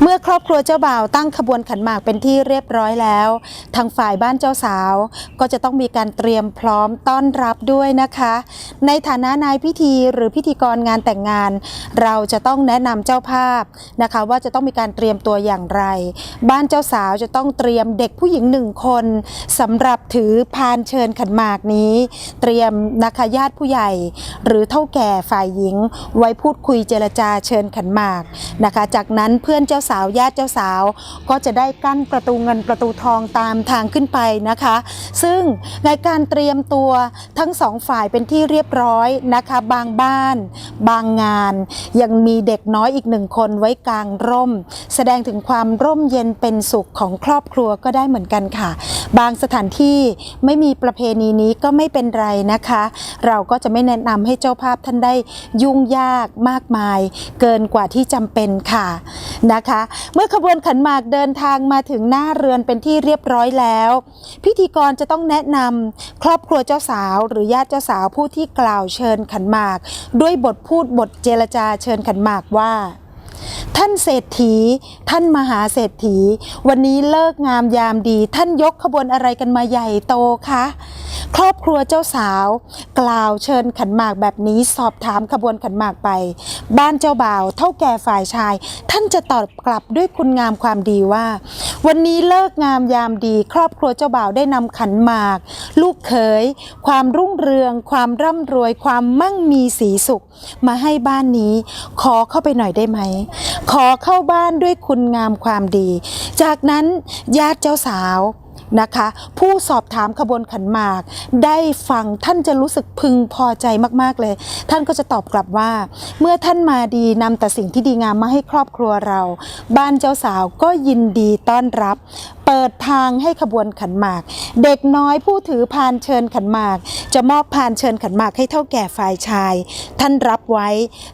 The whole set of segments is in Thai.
เมื่อครอบครัวเจ้าบ่าวตั้งขบวนขันหมากเป็นที่เรียบร้อยแล้ว ทางฝ่ายบ้านเจ้าสาว ก็จะต้องมีการเตรียมพร้อมต้อนรับด้วยนะคะ ในฐานะนายพิธีหรือพิธีกรงานแต่งงาน เราจะต้องแนะนำเจ้าภาพนะคะ ว่าจะต้องมีการเตรียมตัวอย่างไร บ้านเจ้าสาวจะต้องเตรียมเด็กผู้หญิงหนึ่งคนสำหรับถือพานเชิญขันหมากนี้ เตรียมนะคะญาติผู้ใหญ่ หรือเท่าแก่ฝ่ายหญิง ไว้พูดคุยเจรจาเชิญขันหมากนะคะ จากนั้นเพื่อนเจ้าสาวญาติเจ้าสาว ก็จะได้กั้นประตูเงินประตูทองตามทางขึ้นไปนะคะ ซึ่งในการเตรียมตัวทั้งสองฝ่ายเป็นที่เรียบร้อยนะคะ บางบ้าน บางงาน ยังมีเด็กน้อยอีกหนึ่งคนไว้กลางร่ม แสดงถึงความร่มเย็นเป็นสุขของครอบครัวก็ได้เหมือนกันค่ะ บางสถานที่ไม่มีประเพณีนี้ก็ไม่เป็นไรนะคะ เราก็จะไม่แนะนำให้เจ้าภาพท่านได้ยุ่งยากมากมาย เกินกว่าที่จำเป็นค่ะนะคะเมื่อขบวนขันหมากเดินทางมาถึงหน้าเรือนเป็นที่เรียบร้อยแล้ว พิธีกรจะต้องแนะนำครอบครัวเจ้าสาว หรือญาติเจ้าสาวผู้ที่กล่าวเชิญขันหมาก ด้วยบทพูดบทเจรจาเชิญขันหมากว่าท่านเศรษฐี ท่านมหาเศรษฐี วันนี้เลิกงามยามดี ท่านยกขบวนอะไรกันมาใหญ่โตคะ ครอบครัวเจ้าสาว กล่าวเชิญขันหมากแบบนี้สอบถามขบวนขันหมากไป บ้านเจ้าบ่าว เท่าแก่ฝ่ายชาย ท่านจะตอบกลับด้วยคุณงามความดีว่า วันนี้เลิกงามยามดี ครอบครัวเจ้าบ่าวได้นำขันหมาก ลูกเขยความรุ่งเรือง ความร่ำรวย ความมั่งมีสีสุข มาให้บ้านนี้ ขอเข้าไปหน่อยได้ไหม ขอเข้าบ้านด้วยคุณงามความดี จากนั้นญาติเจ้าสาว นะคะ ผู้สอบถามขบวนขันหมาก ได้ฟังท่านจะรู้สึกพึงพอใจมากๆเลย ท่านก็จะตอบกลับว่า เมื่อท่านมาดีนำแต่สิ่งที่ดีงามมาให้ครอบครัวเรา บ้านเจ้าสาวก็ยินดีต้อนรับเปิดทางให้ขบวนขันหมาก เด็กน้อยผู้ถือพานเชิญขันหมาก จะมอบพานเชิญขันหมากให้เท่าแก่ฝ่ายชาย ท่านรับไว้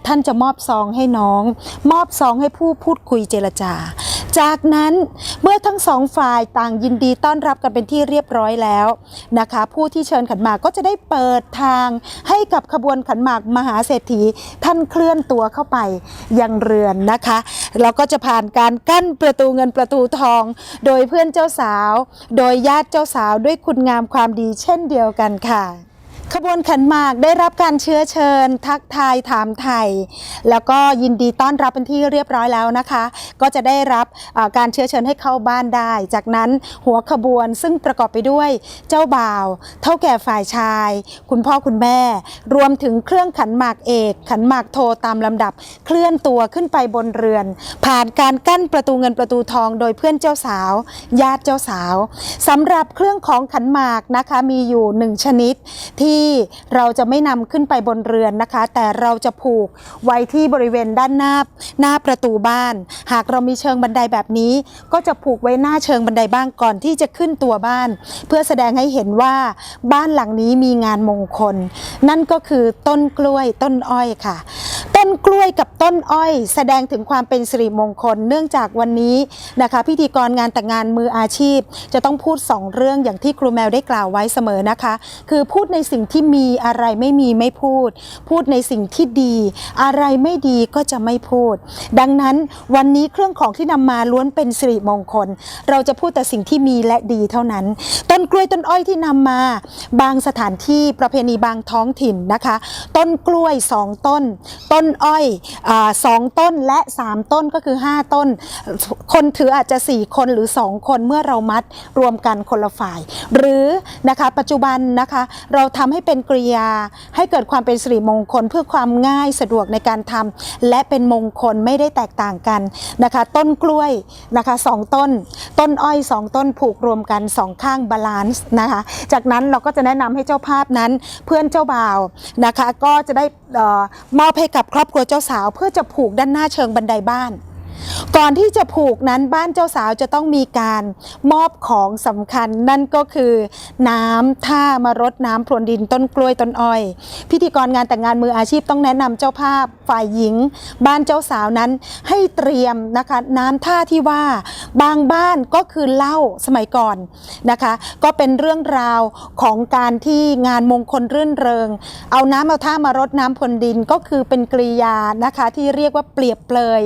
ท่านจะมอบซองให้น้อง มอบซองให้ผู้พูดคุยเจรจา จากนั้นเมื่อทั้งสองฝ่ายต่างยินดีต้อนรับกันเป็นที่เรียบร้อยแล้วนะคะ ผู้ที่เชิญขันหมากก็จะได้เปิดทางให้กับขบวนขันหมากมหาเศรษฐีท่านเคลื่อนตัวเข้าไปยังเรือนนะคะ แล้วก็จะผ่านการกั้นประตูเงินประตูทอง โดยเพื่อนเจ้าสาว โดยญาติเจ้าสาวด้วยคุณงามความดีเช่นเดียวกันค่ะ ขบวนขันหมากได้รับการเชื้อเชิญ ทักทายถามไทย แล้วก็ยินดีต้อนรับเป็นที่เรียบร้อยแล้วนะคะ ก็จะได้รับการเชื้อเชิญให้เข้าบ้านได้ จากนั้นหัวขบวนซึ่งประกอบไปด้วยเจ้าบ่าว เท่าแก่ฝ่ายชาย คุณพ่อคุณแม่ รวมถึงเครื่องขันหมากเอก ขันหมากโทตามลำดับ เคลื่อนตัวขึ้นไปบนเรือน ผ่านการกั้นประตูเงินประตูทองโดยเพื่อนเจ้าสาว ญาติเจ้าสาวสำหรับเครื่องของขันหมากนะคะมีอยู่หนึ่งชนิดที่เราจะไม่นำขึ้นไปบนเรือนนะคะ แต่เราจะผูกไว้ที่บริเวณด้านหน้าหน้าประตูบ้าน หากเรามีเชิงบันไดแบบนี้ ก็จะผูกไว้หน้าเชิงบันไดบ้างก่อนที่จะขึ้นตัวบ้าน เพื่อแสดงให้เห็นว่าบ้านหลังนี้มีงานมงคล นั่นก็คือต้นกล้วยต้นอ้อยค่ะ ต้นกล้วยกับต้นอ้อย แสดงถึงความเป็นสิริมงคล เนื่องจากวันนี้นะคะ พิธีกรงานแต่งงานมืออาชีพ จะต้องพูดสองเรื่องอย่างที่ครูแมวได้กล่าวไว้เสมอนะคะ คือพูดในสิ่งที่มีอะไรไม่มีไม่พูด พูดในสิ่งที่ดี อะไรไม่ดีก็จะไม่พูด ดังนั้นวันนี้เครื่องของที่นำมาล้วนเป็นสิริมงคล เราจะพูดแต่สิ่งที่มีและดีเท่านั้น ต้นกล้วยต้นอ้อยที่นำมา บางสถานที่ประเพณีบางท้องถิ่นนะคะ ต้นกล้วยสองต้น ต้นอ้อยอสองต้นและ 3 ต้นก็คือ 5 ต้น คนถืออาจจะ 4 คนหรือ 2 คนเมื่อเรามัดรวมกันคนละฝ่าย หรือนะคะปัจจุบันนะคะเราทำให้เป็นกริยาให้เกิดความเป็นสิริมงคลเพื่อความง่ายสะดวกในการทำและเป็นมงคลไม่ได้แตกต่างกันนะคะต้นกล้วยนะคะสองต้น ต้นอ้อย 2 ต้นผูกรวมกันสองข้างบาลานซ์นะคะจากนั้นเราก็จะแนะนำให้เจ้าภาพนั้นเพื่อนเจ้าบ่าวนะคะก็จะได้ออมอบให้กับคครอบครัวเจ้าสาวเพื่อจะผูกด้านหน้าเชิงบันไดบ้าน ก่อนที่จะผูกนั้นบ้านเจ้าสาวจะต้องมีการมอบของสำคัญนั่นก็คือ น้ำท่ามารดน้ำพรวนดินต้นกล้วยต้นอ้อย พิธีกรงานแต่งงานมืออาชีพต้องแนะนำเจ้าภาพฝ่ายหญิง บ้านเจ้าสาวนั้นให้เตรียมนะคะน้ำท่าที่ว่าบางบ้านก็คือเหล้าสมัยก่อนนะคะ ก็เป็นเรื่องราวของการที่งานมงคลรื่นเริง เอาน้ำเอาท่ามารดน้ำพรวนดินก็คือเป็นกริยานะคะที่เรียกว่าเปรียบเปรย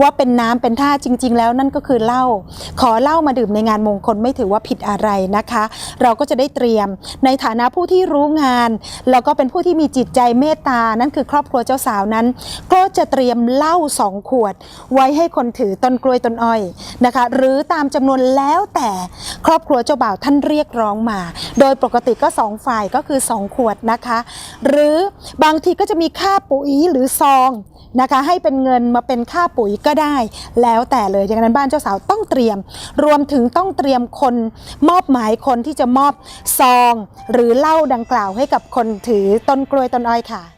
ว่าเป็นนน้ำเป็นท่าจริง ๆ แล้วนั่นก็คือเหล้าขอเหล้ามาดื่มในงานมงคลไม่ถือว่าผิดอะไรนะคะ เราก็จะได้เตรียมในฐานะผู้ที่รู้งาน แล้วก็เป็นผู้ที่มีจิตใจเมตตานั่นคือครอบครัวเจ้าสาวนั้น ก็จะเตรียมเหล้าสองขวด ไว้ให้คนถือต้นกล้วยต้นอ้อยนะคะ หรือตามจำนวนแล้วแต่ครอบครัวเจ้าบ่าวท่านเรียกร้องมา โดยปกติก็สองฝ่ายก็คือสองขวดนะคะ หรือบางทีก็จะมีค่าปุ๋ยหรือซองนะคะ ให้เป็นเงินมาเป็นค่าปุ๋ยก็ได้แล้วแต่เลยดังนั้นบ้านเจ้าสาวต้องเตรียม รวมถึงต้องเตรียมคนมอบหมายคนที่จะมอบซอง หรือเหล้าดังกล่าวให้กับคนถือต้นกล้วยต้นอ้อยค่ะ